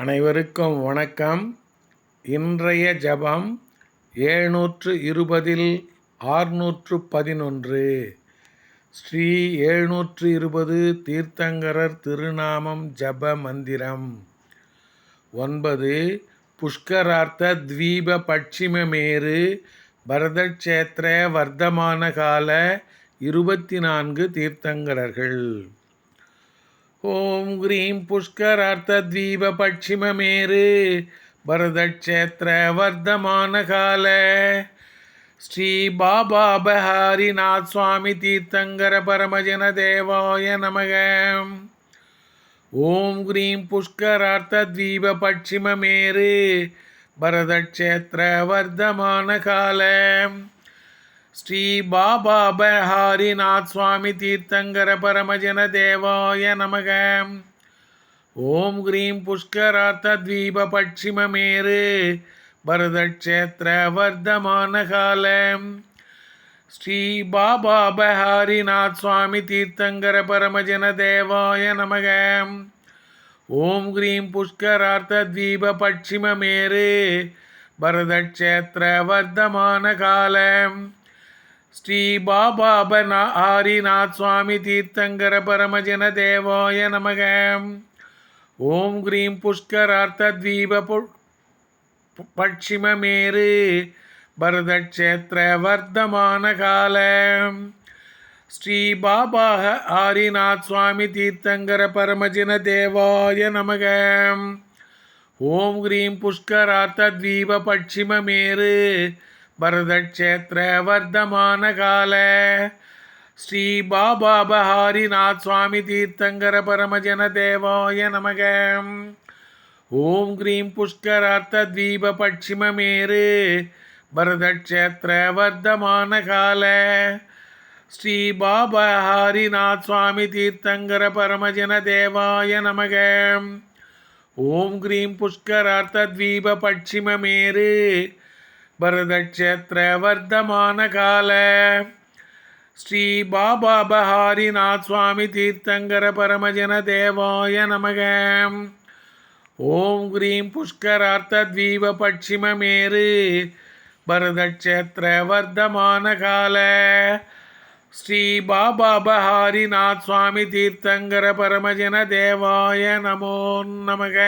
அனைவருக்கும் வணக்கம். இன்றைய ஜபம் ஏழ்நூற்று இருபதில் ஆறுநூற்று பதினொன்று ஸ்ரீ ஏழ்நூற்று இருபது தீர்த்தங்கரர் திருநாமம் ஜப மந்திரம். ஒன்பது புஷ்கரார்த்த த்வீப பட்சிமமேரு பரதக்ஷேத்திர வர்த்தமான கால இருபத்தி நான்கு தீர்த்தங்கரர்கள். ஓம் க்ரீம் புஷ்கரார்த்தத்வீப பட்சிமமேரு பரதக்ஷேத்திர வர்த்தமான கால. ஸ்ரீ பாபா பஹாரிநாத் சுவாமி தீர்த்தங்கர பரமஜன தேவாய நமக. ஓம் க்ரீம் புஷ்கரார்த்தத்வீப பட்சிமமேரு பரதக்ஷேத்திர வர்த்தமான காலம் ஸ்ரீ பாபா பஹாரிநாத் சுவாமி தீர்த்தங்கர பரமஜன தேவாய நமக. ஓம் ஹ்ரீம் புஷ்கரார்த்த தீப பட்சிமமேரு பரதக்ஷேத்திர வர்த்தமான கால ஸ்ரீ பாபா பஹாரிநாத் சுவாமி தீர்த்தங்கர பரமஜன தேவாய நமக. ஓம் ஹ்ரீம் புஷ்கரார்த்த தீப பட்சிமமேரு பரதக்ஷேத்திர வர்த்தமான காலம். ஸ்ரீ பாபாபன ஆரிநாத் சுவாமி தீர்த்தங்கர பரமஜன தேவாய நமக. ஓம் கிரீம் புஷ்கரார்த்த புஷ்கரார்த்தத்வீப பட்சிமமேரு பரதக்ஷேத்திர வர்த்தமான கால. ஸ்ரீ பாபா ஆரிநாத் சுவாமி தீர்த்தங்கர பரமஜன தேவாய நமக. ஓம் கிரீம் புஷ்கரார்த்த தீப பட்சிமமேரு பரதக்ஷேத்திர வர்த்தமான கால ஸ்ரீ பாபா பஹாரிநாத் சுவாமி தீர்த்தங்கர பரமஜன தேவாய நமக. ஓம் கிரீம் புஷ்கரார்த்த தீப பட்சிமமேரு பரதக்ஷேத்திர வர்த்தமான கால ஸ்ரீ பாபா ஹாரிநாத் சுவாமி தீர்த்தங்கர பரமஜன தேவாய நமக. ஓம் கிரீம் புஷ்கரார்த்த தீப பட்சிமமேரு பரதக்ஷேத்திர வர்த்தமான கால ஸ்ரீ பாபா பஹாரிநாத் சுவாமி தீர்த்தங்கர பரமஜன தேவாய நமக. ஓம் கிரீம் புஷ்கரார்த்த தீப பட்சிமமேரு பரதக்ஷேத்திர வர்த்தமான கால ஸ்ரீ பாபா பஹாரிநாத் சுவாமி தீர்த்தங்கர பரமஜன தேவாய நமோ நமக.